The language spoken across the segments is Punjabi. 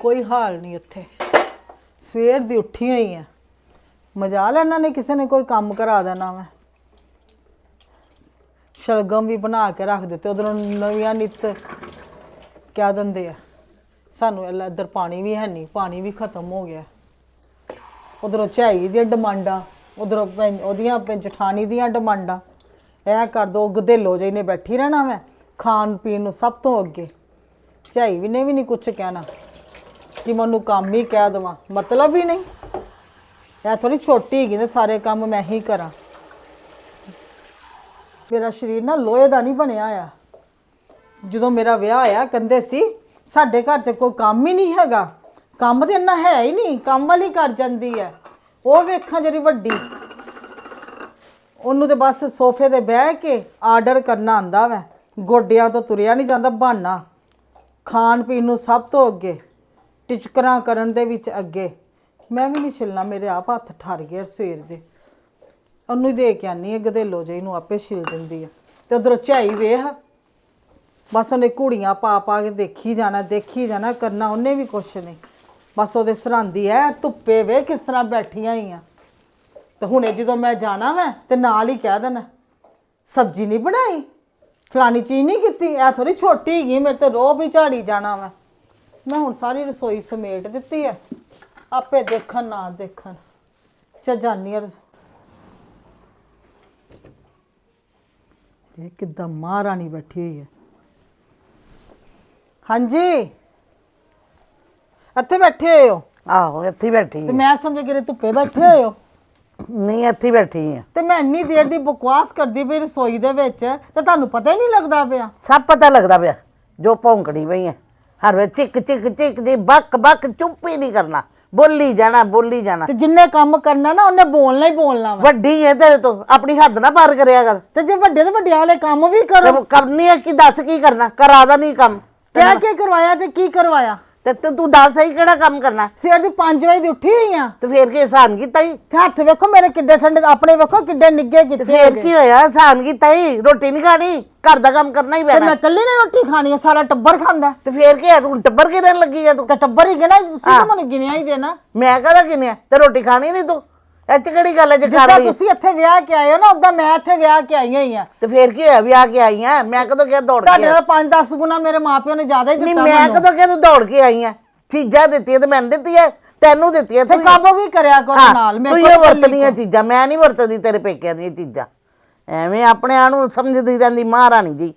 ਕੋਈ ਹਾਲ ਨਹੀਂ ਉੱਥੇ ਸਵੇਰ ਦੀ ਉੱਠੀ ਹੋਈ ਆ। ਮਜਾਲ ਇਹਨਾਂ ਨੇ, ਕਿਸੇ ਨੇ ਕੋਈ ਕੰਮ ਕਰਾ ਦੇਣਾ ਵਾ। ਸ਼ਲਗਮ ਵੀ ਬਣਾ ਕੇ ਰੱਖ ਦਿੱਤੇ, ਉਧਰੋਂ ਨਵੀਆਂ ਨਿੱਤ ਕਿਆ ਦਿੰਦੇ ਆ। ਸਾਨੂੰ ਇੱਧਰ ਪਾਣੀ ਵੀ ਹੈ ਨਹੀਂ, ਪਾਣੀ ਵੀ ਖਤਮ ਹੋ ਗਿਆ। ਉਧਰੋਂ ਝਾਈ ਦੀਆਂ ਡਿਮਾਂਡਾਂ, ਉਧਰੋਂ ਉਹਦੀਆਂ ਭੈਣ ਜਠਾਣੀ ਦੀਆਂ ਡਿਮਾਂਡਾਂ। ਇਹ ਕਰ ਦੋ ਗਦੇਲੋ ਜਿਹੀ ਨੇ ਬੈਠੀ ਰਹਿਣਾ ਮੈਂ ਖਾਣ ਪੀਣ ਨੂੰ ਸਭ ਤੋਂ ਅੱਗੇ। ਝਾਈ ਵੀ ਨੇ ਵੀ ਨਹੀਂ ਕੁਝ ਕਹਿਣਾ। ਕਿ ਮੈਨੂੰ ਕੰਮ ਹੀ ਕਹਿ ਦਵਾਂ। ਮਤਲਬ ਹੀ ਨਹੀਂ। ਇਹ ਥੋੜੀ ਛੋਟੀ ਹੈਗੀ ਤੇ ਸਾਰੇ ਕੰਮ ਮੈਂ ਹੀ ਕਰਾਂ। ਮੇਰਾ ਸਰੀਰ ਨਾ ਲੋਹੇ ਦਾ ਨਹੀਂ ਬਣਿਆ ਆ। ਜਦੋਂ ਮੇਰਾ ਵਿਆਹ ਆਇਆ, ਕਹਿੰਦੇ ਸੀ, ਸਾਡੇ ਘਰ ਤੇ ਕੋਈ ਕੰਮ ਹੀ ਨਹੀਂ ਹੈਗਾ। ਕੰਮ ਤੇ ਇੰਨਾ ਹੈ ਹੀ ਨਹੀਂ, ਕੰਮ ਵਾਲੀ ਕਰ ਜਾਂਦੀ ਹੈ। ਉਹ ਵੇਖਾਂ ਜਿਹੜੀ ਵੱਡੀ। ਉਹਨੂੰ ਤੇ ਬਸ ਸੋਫੇ ਤੇ ਬਹਿ ਕੇ ਆਰਡਰ ਕਰਨਾ ਆਂਦਾ ਵੈ। ਗੋਡਿਆਂ ਤੋਂ ਤੁਰਿਆ ਨਹੀਂ ਜਾਂਦਾ ਬਹਾਨਾ। ਖਾਣ ਪੀਣ ਨੂੰ ਸਭ ਤੋਂ ਅੱਗੇ। ਟਿਚਕਰਾਂ ਕਰਨ ਦੇ ਵਿੱਚ ਅੱਗੇ। ਮੈਂ ਵੀ ਨਹੀਂ ਛਿਲਣਾ, ਮੇਰੇ ਆਪ ਹੱਥ ਠਰ ਗਏ ਸਵੇਰ ਦੇ। ਉਹਨੂੰ ਦੇ ਕੇ ਆਨੀ ਹੈ, ਗਦੇਲੋ ਜਿਹੀ ਨੂੰ ਆਪੇ ਛਿਲ ਦਿੰਦੀ ਆ। ਤੇ ਉਧਰੋਂ ਝਾਈ ਵੇਖ। ਬਸ ਉਹਨੇ ਕੁੜੀਆਂ ਪਾ ਪਾ ਕੇ ਦੇਖੀ ਜਾਣਾ ਦੇਖੀ ਜਾਣਾ, ਕਰਨਾ ਉਹਨੇ ਵੀ ਕੁਛ ਨਹੀਂ ਬਸ ਉਹਦੇ ਸਰਾਂਦੀ ਐ, ਧੁੱਪੇ ਵੇ ਕਿਸ ਤਰ੍ਹਾਂ ਬੈਠੀਆਂ ਹੀ ਆ ਤੇ ਹੁਣੇ ਜਦੋਂ ਮੈਂ ਜਾਣਾ ਮੈਂ ਤੇ ਨਾਲ ਹੀ ਕਹਿ ਦੇਣਾ, ਸਬਜ਼ੀ ਨਹੀਂ ਬਣਾਈ? ਫਲਾਨੀ ਚੀਜ਼ ਨਹੀਂ ਕੀਤੀ? ਐ ਥੋੜੀ ਛੋਟੀ ਹੈਗੀ, ਮੇਰੇ ਤੇ ਰੋਹ ਵੀ ਝਾੜੀ ਜਾਣਾ ਮੈਂ ਮੈਂ ਹੁਣ ਸਾਰੀ ਰਸੋਈ ਸਮੇਟ ਦਿੱਤੀ ਐ ਆਪੇ ਦੇਖਣ ਨਾ ਦੇਖਣ। ਚ ਜਾਨੀ ਆ ਰਸ- ਇਹ ਕਿੱਦਾਂ ਮਹਾਰਾਣੀ ਬੈਠੀ ਹੋਈ ਹੈ ਹਾਂਜੀ? ਇੱਥੇ ਬੈਠੇ ਹੋਏ ਹੋ? ਆਹੋ ਇੱਥੇ ਹੀ ਬੈਠੀ ਤੇ। ਮੈਂ ਸਮਝ ਕਿ ਧੁੱਪੇ ਬੈਠੇ ਹੋਏ ਹੋ? ਨਹੀਂ ਇੱਥੇ ਹੀ ਬੈਠੀ ਆ। ਤੇ ਮੈਂ ਇੰਨੀ ਦੇਰ ਦੀ ਬਕਵਾਸ ਕਰਦੀ ਪਈ ਰਸੋਈ ਦੇ ਵਿੱਚ ਤੇ ਤੁਹਾਨੂੰ ਪਤਾ ਹੀ ਨਹੀਂ ਲੱਗਦਾ ਪਿਆ। ਸਭ ਪਤਾ ਲੱਗਦਾ ਪਿਆ ਜੋ ਭੌਂਕੜੀ ਪਈ ਹੈ ਹਰ ਵੇ ਚਿਕ ਚਿਕ ਚਿਕ ਜੀ ਬੱਕ ਬੱਕ ਚੁੱਪ ਹੀ ਨਹੀਂ ਕਰਨਾ। ਬੋਲੀ ਜਾਣਾ ਬੋਲੀ ਜਾਣਾ। ਤੇ ਜਿੰਨੇ ਕੰਮ ਕਰਨਾ ਨਾ ਉਹਨੇ ਬੋਲਣਾ ਹੀ ਬੋਲਣਾ ਵਾ। ਵੱਡੀ ਹੈ ਤੇਰੇ ਤੋਂ ਆਪਣੀ ਹੱਦ ਨਾ ਪਾਰ ਕਰਿਆ ਕਰ। ਤੇ ਜੇ ਵੱਡੇ ਤੋਂ ਵੱਡੇ ਵਾਲੇ ਕੰਮ ਵੀ ਕਰੋ। ਤੇ ਕਰਨੀ ਹੈ ਕਿ ਦੱਸ ਕੀ ਕਰਨਾ ਕਰਾਦਾ ਨਹੀਂ ਕੰਮ। ਕਿਆ ਕੀ ਕਰਵਾਇਆ ਤੇ ਕੀ ਕਰਵਾਇਆ? ਤੇ ਤੂੰ ਤੂੰ ਦੱਸ ਸਹੀ ਕਿਹੜਾ ਕੰਮ ਕਰਨਾ? ਸਵੇਰ ਦੀ 5 ਵਜੇ ਦੀ ਉੱਠੀ ਹੋਈ ਆ। ਤੇ ਫੇਰ ਕੀ ਆਸਾਨ ਕੀਤਾ ਹੀ ਤੇ ਹੱਥ ਵੇਖੋ ਮੇਰੇ ਕਿੱਡੇ ਠੰਡੇ ਆਪਣੇ ਵੇਖੋ ਕਿੱਡੇ ਨਿੱਗੇ ਤੇ ਕਿੱਥੇ ਫੇਰ। ਕੀ ਹੋਇਆ? ਆਸਾਨ ਕੀਤਾ ਹੀ ਰੋਟੀ ਨਹੀਂ ਖਾਣੀ? ਘਰ ਦਾ ਕੰਮ ਕਰਨਾ ਹੀ ਤੇ ਪੈਣਾ। ਮੈਂ ਇਕੱਲੀ ਨੇ ਰੋਟੀ ਖਾਣੀ ਆ ਸਾਰਾ ਟੱਬਰ ਖਾਂਦਾ। ਤੇ ਫੇਰ ਕੀ ਹੈ ਤੂੰ ਟੱਬਰ ਕਿਰਨ ਲੱਗੀ ਆ ਤੂੰ? ਤੇ ਟੱਬਰ ਹੀ ਗਿਣਾ ਤੁਸੀਂ ਤਾਂ ਮੈਨੂੰ ਗਿਣਿਆ ਹੀ ਦੇਣਾ ਮੈਂ ਕਹਦਾ ਕਿਨੇ ਤੇ ਰੋਟੀ ਖਾਣੀ ਨਹੀਂ ਤੂੰ? ਇਹ ਚ ਕਿਹੜੀ ਗੱਲ ਹੈ ਜੇ ਖਾ ਜਿੱਦਾਂ ਲਈ? ਤੁਸੀਂ ਇੱਥੇ ਵਿਆਹ ਕੇ ਆਏ ਹੋ ਨਾ ਉਦਾਂ ਮੈਂ ਇੱਥੇ ਵਿਆਹ ਕੇ ਆਈ ਹੋਈ ਆ। ਤੇ ਫੇਰ ਕੀ ਹੋਇਆ? ਵਿਆਹ ਕੇ ਆਈ ਆ ਮੈਂ ਕਦੋਂ ਕਿਹਾ ਦੌੜ ਕੇ ਤੁਹਾਡੇ ਆਈ? ਨਾਲ 5-10 ਗੁਣਾ ਮੇਰੇ ਮਾਪਿਓ ਨੇ ਜ਼ਿਆਦਾ ਹੀ ਨਹੀਂ ਦਿੱਤਾ ਮੈਂ ਮੈਨੂੰ। ਕਦੋਂ ਕਿਹਾ ਤੂੰ ਦੌੜ ਕੇ ਆਈ ਆ ਚੀਜ਼ਾਂ ਦਿੱਤੀਆਂ ਤੇ ਮੈਨੂੰ ਦਿੱਤੀ ਐ ਤੈਨੂੰ ਦਿੱਤੀ ਐ ਫੇ ਕਾਬੂ ਵੀ ਕਰਿਆ ਕਰੋ ਨਾਲ ਮੈਂ ਮੇਰੇ ਤੂੰ ਇਹ ਕੋਲ ਵਰਤਣੀਆਂ ਚੀਜ਼ਾਂ ਮੈਂ ਨਹੀਂ ਵਰਤਦੀ ਤੇਰੇ ਪੇਕਿਆਂ ਦੀਆਂ ਚੀਜ਼ਾਂ। ਐਵੇਂ ਆਪਣੇ ਆਪ ਨੂੰ ਸਮਝਦੀ ਰਹਿੰਦੀ ਮਹਾਰਾਣੀ ਜੀ।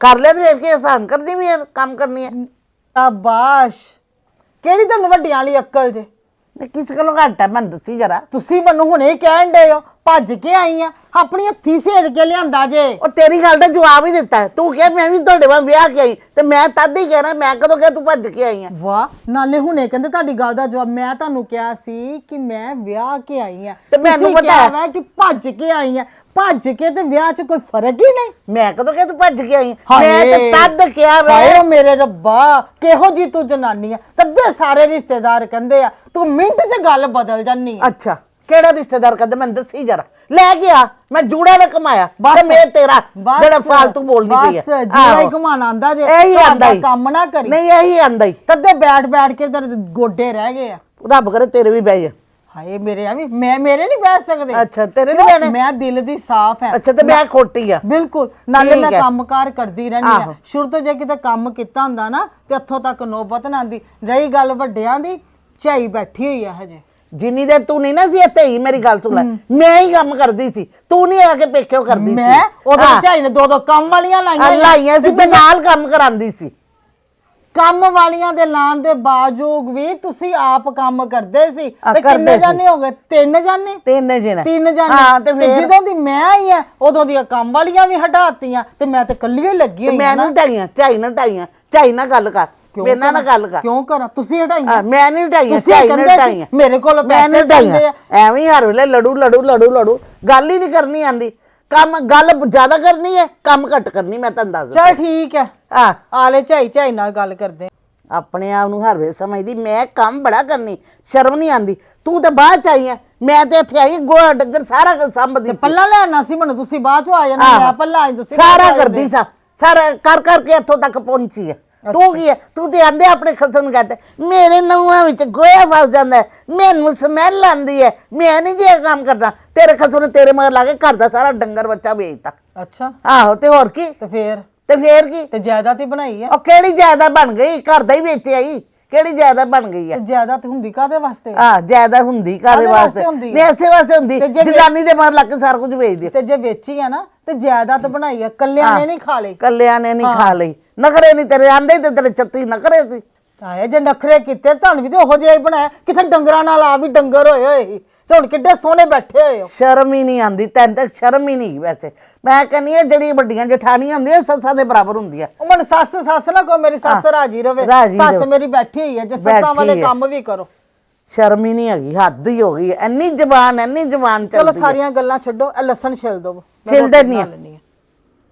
ਕਰ ਲੈ ਤੇ ਵੇਖ ਕੇ ਆਸਾਨ ਕਰਨੀ ਵੀ ਐ ਕੰਮ ਕਰਨੀ ਐ। ਸ਼ਾਬਾਸ਼। ਕਿਹੜੀ ਤੁਹਾਨੂੰ ਵੱਡੀਆਂ ਵਾਲੀ ਅਕਲ ਜੇ? ਨਹੀਂ, ਕਿਸ ਕੋਲੋਂ ਘੱਟ ਐ ਮੈਨੂੰ ਦੱਸੀ ਜਰਾ। ਤੁਸੀਂ ਮੈਨੂੰ ਹੁਣੇ ਕਹਿਣ ਡਏ ਹੋ, ਭੱਜ ਕੇ ਆਈ ਆ। ਆਪਣੀ ਹੱਥੀ ਸੇੜ ਕੇ ਲਿਆਂਦਾ ਜੇ। ਉਹ ਤੇਰੀ ਗੱਲ ਦਾ ਜਵਾਬ ਹੀ ਦਿੱਤਾ ਹੈ। ਤੂੰ ਕਿਹਾ ਮੈਂ ਵੀ ਤੁਹਾਡੇ ਵਾਂ ਵਿਆਹ ਕੇ ਆਈ ਤੇ ਮੈਂ ਤਦ ਹੀ ਕਹਿਣਾ ਮੈਂ ਕਦੋਂ ਕਿਹਾ ਤੂੰ ਭੱਜ ਕੇ ਆਈ ਆ ਵਾਹ ਨਾਲੇ ਹੁਣੇ ਕਹਿੰਦੇ ਤੁਹਾਡੀ ਗੱਲ ਦਾ ਜਵਾਬ ਮੈਂ ਤੁਹਾਨੂੰ ਕਿਹਾ ਸੀ ਕਿ ਮੈਂ ਵਿਆਹ ਕੇ ਆਈ ਆ ਤੇ ਮੈਨੂੰ ਪਤਾ ਹੈ। ਕਿ ਭੱਜ ਕੇ ਆਈ ਆ ਭੱਜ ਕੇ ਤੇ ਵਿਆਹ 'ਚ ਕੋਈ ਫ਼ਰਕ ਹੀ ਨਹੀਂ। ਮੈਂ ਕਦੋਂ ਕਿਹਾ ਤੂੰ ਭੱਜ ਕੇ ਆਈ ਆਂ? ਮੈਂ ਤੇ ਤਦ ਕਿਹਾ ਵੇ। ਓ ਮੇਰੇ ਰੱਬਾ ਕਿਹੋ ਜੀ ਤੂੰ ਜਨਾਨੀ ਆ? ਤੱਦੇ ਸਾਰੇ ਰਿਸ਼ਤੇਦਾਰ ਕਹਿੰਦੇ ਆ ਤੂੰ ਮਿੰਟ 'ਚ ਗੱਲ ਬਦਲ ਜਾਨੀ ਆ। ਅੱਛਾ। ਕਿਹੜਾ ਰਿਸ਼ਤੇਦਾਰ ਕਹਿੰਦਾ ਮੈਨੂੰ ਦੱਸੀ ਜਰਾ। ਲੈ ਕੇ ਆ। ਮੈਂ ਜੂੜਾ ਨਾ ਕਮਾਇਆ। ਬਸ। ਮੈਂ ਤੇਰਾ ਬਸ, ਜਿਹੜਾ ਫਾਲਤੂ ਬੋਲਦੀ ਪਈ ਹੈ ਬਸ ਜਿਹੜਾ ਹੀ ਘੁਮਾਣਾ ਆਂਦਾ ਜੇ। ਇਹੀ ਤੁਹਾਡਾ ਆਂਦਾ ਹੀ। ਕੰਮ ਨਾ ਕਰੀ। ਨਹੀਂ ਇਹੀ ਆਂਦਾ ਹੀ। ਤੱਦੇ ਬੈਠ ਬੈਠ ਕੇ ਤੇਰੇ ਗੋਡੇ ਰਹਿ ਗਏ ਆ। ਰੱਬ ਕਰੇ ਤੇਰੇ ਵੀ ਬਹਿ ਜਾ। ਹਾਏ ਮੇਰੇ ਆ ਵੀ ਮੈਂ ਮੇਰੇ ਨਹੀਂ ਬੈਠ ਸਕਦੇ। ਅੱਛਾ, ਤੇਰੇ ਨੀ ਕਿਉਂ? ਬਹਿਣੇ? ਮੈਂ ਦਿਲ ਦੀ ਸਾਫ਼ ਹੈ ਅੱਛਾ ਤੇ ਮੈਂ ਖੋਟੀ ਆ। ਬਿਲਕੁਲ। ਨਾਲੇ ਠੀਕ ਮੈਂ ਹੈ। ਕੰਮਕਾਰ ਕਰਦੀ ਰਹਿੰਦੀ ਆ। ਆਹੋ। ਸ਼ੁਰੂ ਤੋਂ ਜੇ ਕਿਤੇ ਕੰਮ ਕੀਤਾ ਹੁੰਦਾ ਨਾ ਤੇ ਇੱਥੋਂ ਤੱਕ ਨੋਬਤ ਨਾ ਆਂਦੀ ਰਹੀ ਗੱਲ ਵੱਡਿਆਂ ਦੀ ਝਾਈ ਬੈਠੀ ਹੋਈ ਆ ਹਜੇ। ਜਿੰਨੀ ਦੇਰ ਤੂੰ ਨਹੀਂ ਨਾ ਸੀ ਇੱਥੇ ਹੀ ਮੇਰੀ ਗੱਲ ਸੁਣ ਲੈ। ਮੈਂ ਹੀ ਕੰਮ ਕਰਦੀ ਸੀ। ਤੂੰ ਨਹੀਂ ਆ ਕੇ ਪੇਕਿਓ ਕਰਦੀ ਸੀ। ਮੈਂ? ਉਹਦੇ ਹਾਂ। ਝਾਈ ਨੇ ਦੋ ਦੋ ਕੰਮ ਵਾਲੀਆਂ ਲਾਈਆਂ। ਲਾਈਆਂ ਸੀ ਤੇ ਮੈਂ ਨਾਲ ਕੰਮ ਕਰਾਂਦੀ ਸੀ। ਕੰਮ ਵਾਲੀਆਂ ਦੇ ਲਾਣ ਦੇ ਬਾਵਜੂਦ ਵੀ ਤੁਸੀਂ ਆਪ ਕੰਮ ਕਰਦੇ ਸੀ। ਆ, ਤੇ ਕਰਦੇ ਕਿੰਨੇ ਸੀ। ਜਾਣੇ ਹੋ ਗਏ? ਤਿੰਨ ਜਾਣੇ? ਤਿੰਨ ਜਣੇ। ਤਿੰਨ ਜਾਣੇ। ਹਾਂ ਤੇ ਫਿਰ? ਜਦੋਂ ਦੀ ਮੈਂ ਆਈ ਆ ਉਦੋਂ ਦੀਆਂ ਕੰਮ ਵਾਲੀਆਂ ਵੀ ਹਟਾਤੀਆਂ। ਤੇ ਮੈਂ ਤੇ ਕੱਲੀ ਹੀ ਲੱਗੀ ਹੋਈ ਮੈਂ ਨਹੀਂ ਢਾਈਆਂ ਝਾਈ ਨਾ ਢਾਈਆਂ। ਝਾਈ ਨਾਲ ਗੱਲ ਕਰ। ਮੇਰੇ ਨਾਲ ਨਾ ਗੱਲ ਕਰ। ਕਿਉਂ ਕਰਾਂ? ਤੁਸੀਂ ਹਟਾਈਆਂ? ਮੈਂ ਨਹੀਂ ਢਾਈਆਂ ਤੁਸੀਂ ਕਹਿੰਦੇ ਸੀ, ਢਾਈਆਂ ਮੇਰੇ ਕੋਲ ਮੈਂ ਪੈਸੇ ਨਹੀਂ ਢਾਈਆਂ ਆ। ਐਵੇਂ ਹੀ ਹਰ ਵੇਲੇ ਲੜੂ ਲੜੂ ਲੜੂ ਲੜੂ। ਗੱਲ ਹੀ ਨਹੀਂ ਕਰਨੀ ਆਂਦੀ। ਕੰਮ ਗੱਲ ਜ਼ਿਆਦਾ ਕਰਨੀ ਹੈ ਕੰਮ ਘੱਟ ਕਰਨੀ ਮੈਂ ਤੁਹਾਨੂੰ ਦੱਸ ਚਲ ਠੀਕ ਹੈ। ਆ। ਆਲੇ ਝਾਈ ਝਾਈ ਨਾਲ ਗੱਲ ਕਰਦੇ ਹਾਂ। ਆਪਣੇ ਆਪ ਨੂੰ ਹਰ ਵੇਲੇ ਸਮਝਦੀ ਮੈਂ ਕੰਮ ਬੜਾ ਕਰਨੀ ਸ਼ਰਮ ਨਹੀਂ ਆਂਦੀ। ਤੂੰ ਤਾਂ ਬਾਅਦ ਚ ਆਈ ਹੈ। ਮੈਂ ਤੇ ਇੱਥੇ ਆਈ ਗੋੜਾ ਡੱਗਰ ਸਾਰਾ ਕੁਝ ਸੰਭਦੀ ਪੱਲਾ ਲੈਣਾ ਸੀ ਮੈਨੂੰ ਤੁਸੀਂ ਬਾਅਦ ਚੋਂ ਆ ਜਾਣਾ ਮੈਂ ਪੱਲਾ ਆਈ ਤੁਸੀਂ ਸਾਰਾ ਕਰਦੀ ਸਾਂ। ਸਾਰਾ ਕਰ ਕਰਕੇ ਇੱਥੋਂ ਤੱਕ ਪਹੁੰਚੀ ਹੈ। ਤੂੰ ਕੀ ਹੈ? ਤੂੰ ਤੇ ਆਂਦੇ ਆਪਣੇ ਖਸਮ ਕਹਤੇ ਮੇਰੇ ਨੌਹਾਂ ਵਿੱਚ ਗੋਇਆ ਫਸ ਜਾਂਦਾ ਹੈ, ਮੈਨੂੰ ਸਮੈਲ ਆਂਦੀ ਹੈ। ਮੈਂ ਨਹੀਂ ਜੇ ਇਹ ਕੰਮ ਕਰਦਾ। ਤੇਰੇ ਖਸਮ ਨੇ ਤੇਰੇ ਮਗਰ ਲਾ ਕੇ ਘਰ ਦਾ ਸਾਰਾ ਡੰਗਰ ਬੱਚਾ ਵੇਚਤਾ। ਅੱਛਾ। ਆਹੋ ਤੇ ਹੋਰ ਕੀ? ਤੇ ਫੇਰ? ਤੇ ਫੇਰ ਕੀ? ਤੇ ਜਾਇਦਾਦ ਹੀ ਬਣਾਈ ਆ ਉਹ ਕਿਹੜੀ ਜ਼ਿਆਦਾ ਬਣ ਗਈ? ਘਰ ਦਾ ਹੀ ਵੇਚਿਆ ਹੀ। ਕਿਹੜੀ ਜ਼ਿਆਦਾ ਬਣ ਗਈ ਹੈ? ਤੇ ਜਾਇਦਾਦ ਕਾਦੇ ਕਾਦੇ ਵਾਸਤੇ? ਆ ਜ਼ਿਆਦਾ ਹੁੰਦੀ ਕਾਦੇ ਕਾਹਦੇ ਵਾਸਤੇ ਵਾਸਤੇ? ਹੁੰਦੀ ਹੈ? ਨਹੀਂ ਐਸੇ ਵਾਸਤੇ ਹੁੰਦੀ। ਤੇ ਜੇ ਵੇ- ਜਨਾਨੀ ਦੇ ਮਗਰ ਲੱਗ ਕੇ ਸਾਰਾ ਕੁਝ ਵੇਚ ਦੇ ਤੇ ਜੇ ਵੇਚੀ ਆ ਨਾ ਤੇ ਜਾਇਦਾਦ ਬਣਾਈ ਆ ਕੱਲਿਆਂ ਨੇ ਨਹੀਂ ਖਾ ਲਈ। ਕੱਲਿਆਂ ਨੇ ਨਹੀਂ ਖਾ ਲਈ। ਨਖਰੇ ਨਹੀਂ ਤੇਰੇ ਆਂਦੇ ਤੇ ਤੇਰੇ ਚੱਤੀ ਨਖਰੇ ਸੀ। ਆਏ ਜੇ ਨਖਰੇ ਕੀਤੇ ਤੁਹਾਨੂੰ ਵੀ ਤੇ ਉਹੋ ਜਿਹਾ ਹੀ ਬਣਾਇਆ। ਕਿਥੇ ਡੰਗਰਾਂ ਨਾਲ ਆ ਵੀ ਡੰਗਰ ਹੋਏ ਹੋਏ ਸੀ। ਤੇ ਹੁਣ ਕਿੱਡੇ ਸੋਹਣੇ ਬੈਠੇ ਹੋਏ ਹੋ। ਸ਼ਰਮ ਹੀ ਨਹੀਂ ਆਂਦੀ ਤੈਨੂੰ ਤਾਂ ਸ਼ਰਮ ਹੀ ਨਹੀਂ ਵੈਸੇ। ਮੈਂ ਕਹਿੰਨੀ ਆ ਜਿਹੜੀ ਵੱਡੀਆਂ ਜਠਾਣੀਆਂ ਹੁੰਦੀਆਂ ਸੱਸਾਂ ਦੇ ਬਰਾਬਰ ਹੁੰਦੀਆਂ। ਉਹ ਮਨ ਸੱਸ ਸੱਸ ਨਾ ਕੋ ਮੇਰੀ ਸੱਸ ਰਾਜੀ ਰਵੇ। ਰਾਜੀ ਸੱਸ। ਮੇਰੀ ਬੈਠੀ ਹੋਈ ਹੈ ਜੇ ਸੱਸਾਂ ਵਾਲੇ। ਕੰਮ ਵੀ ਕਰੋ। ਸ਼ਰਮ ਹੀ ਨਹੀਂ ਹੈਗੀ ਹੱਦ ਹੀ ਹੋ ਗਈ ਜ਼ਬਾਨ ਇੰਨੀ ਜ਼ਬਾਨ ਚਲੋ ਚੱਲਦੀ ਹੈ। ਸਾਰੀਆਂ ਗੱਲਾਂ ਛੱਡੋ ਇਹ ਲਸਣ ਛਿਲ ਦੋ। ਛਿਲਦੇ ਨਹੀਂ।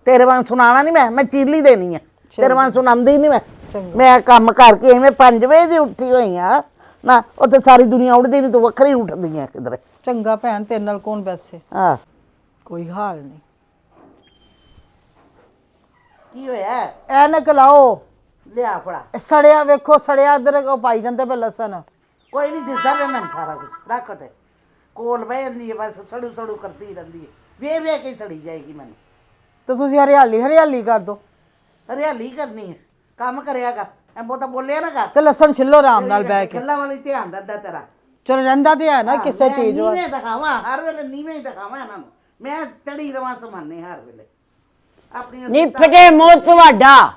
ਤੇਰੇ ਵਾਂਗ ਸੁਣਾਣਾ ਨਹੀਂ ਮੈਂ ਮੈਂ ਚੀਲੀ ਦੇਣੀ ਆ। ਤੇਰੇ ਵਾਂਗ ਸੁਣਾਉਂਦੀ ਨਹੀਂ ਮੈਂ। ਮੈਂ ਕੰਮ ਕਰਕੇ ਐਵੇਂ 5 ਵਜੇ ਦੀ ਉੱਠੀ ਹੋਈ ਆ। ਨਾ ਉੱਥੇ ਸਾਰੀ ਦੁਨੀਆ ਉੱਠਦੀ ਨਹੀਂ ਤੂੰ ਵੱਖਰੀ ਉੱਠਦੀ ਆ ਕਿਧਰੇ ਚੰਗਾ ਭੈਣ ਤੇਰੇ ਨਾਲ ਕੌਣ ਬੈਸੇ? ਹਾਂ। ਕੋਈ ਹਾਲ ਨਹੀਂ। ਕੀ ਹੋਇਆ? ਐਨਕ ਲਾਓ ਲਿਆ ਫੜਾ। ਇਹ ਸੜਿਆ ਵੇਖੋ ਸੜਿਆ ਅਦਰਕ ਉਹ ਪਾਈ ਜਾਂਦੇ ਪਏ ਲਸਣ। ਕੋਈ ਨਹੀਂ ਦਿਸਦਾ ਵੇ ਮੈਨੂੰ ਸਾਰਾ ਕੁਝ ਰੱਖ ਤੇ ਕੋਲ ਬਹਿ ਜਾਂਦੀ ਹੈ ਬਸ ਸੜੂ ਸੜੂ ਕਰਦੀ ਰਹਿੰਦੀ ਹੈ ਵੇ ਵੇ ਕੇ ਸੜੀ ਜਾਏਗੀ ਮੈਨੂੰ। ਤੇ ਤੁਸੀਂ ਹਰਿਆਲੀ ਹਰਿਆਲੀ ਕਰ ਦੋ। ਹਰਿਆਲੀ ਕਰਨੀ ਹੈ। ਕੰਮ ਕਰਿਆ ਕਰ। ਐ ਬਹੁਤਾ ਬੋਲਿਆ ਨਾ ਕਰ। ਤੇ ਲਸਣ ਛਿੱਲੋ ਆਰਾਮ ਨਾਲ ਬਹਿ ਕੇ। ਗੱਲਾਂ ਵਾਲੀ ਧਿਆਨ ਰੱਖਦਾ ਤੇਰਾ। ਚਲੋ ਰਹਿੰਦਾ ਤੇ ਹੈ ਨਾ ਕਿਸੇ ਚੀਜ਼ ਵੱਲ। ਨੀਵੇਂ ਦਿਖਾਵਾਂ ਹਰ ਵੇਲੇ ਨੀਵੇਂ ਹੀ ਦਿਖਾਵਾਂ ਇਹਨਾਂ ਨੂੰ। ਮੈਂ ਚੜੀ ਰਵਾਂ ਸਮਾਨੇ ਹਰ ਵੇਲੇ। ਆਪਣੀ ਨੀ ਫਟੇ ਮੂੰਹ ਤੁਹਾਡਾ।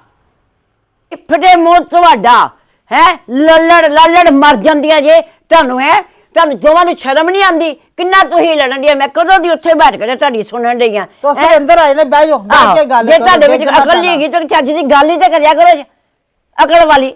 ਇਹ ਫਟੇ ਮੂੰਹ ਤੁਹਾਡਾ। ਹੈ? ਲੱਲੜ ਲੱਲੜ ਮਰ ਜਾਂਦੀਆਂ ਜੇ। ਤੁਹਾਨੂੰ ਹੈ? ਤੁਹਾਨੂੰ ਦੋਵਾਂ ਨੂੰ ਸ਼ਰਮ ਨਹੀਂ ਆਂਦੀ ਕਿੰਨਾ ਤੁਸੀਂ ਲੜਨ ਦੀਆਂ ਮੈਂ ਕਦੋਂ ਦੀ ਉੱਥੇ ਬੈਠ ਕੇ ਤੇ ਤੁਹਾਡੀ ਸੁਣਨ ਡਈਆਂ ਤੁਸੀਂ ਅੰਦਰ ਆਏ ਨੇ ਬਹਿ ਜਾਓ ਬਹਿ ਕੇ ਗੱਲ ਜੇ ਕਰੋ ਤੁਹਾਡੇ ਵਿੱਚ ਅਕਲ ਨਹੀਂ। ਹੈਗੀ ਤਾਂ ਚੱਜ ਦੀ ਗੱਲ ਹੀ ਤਾਂ ਕਰਿਆ ਕਰੋ ਜੀ। ਅਕਲ ਵਾਲੀ।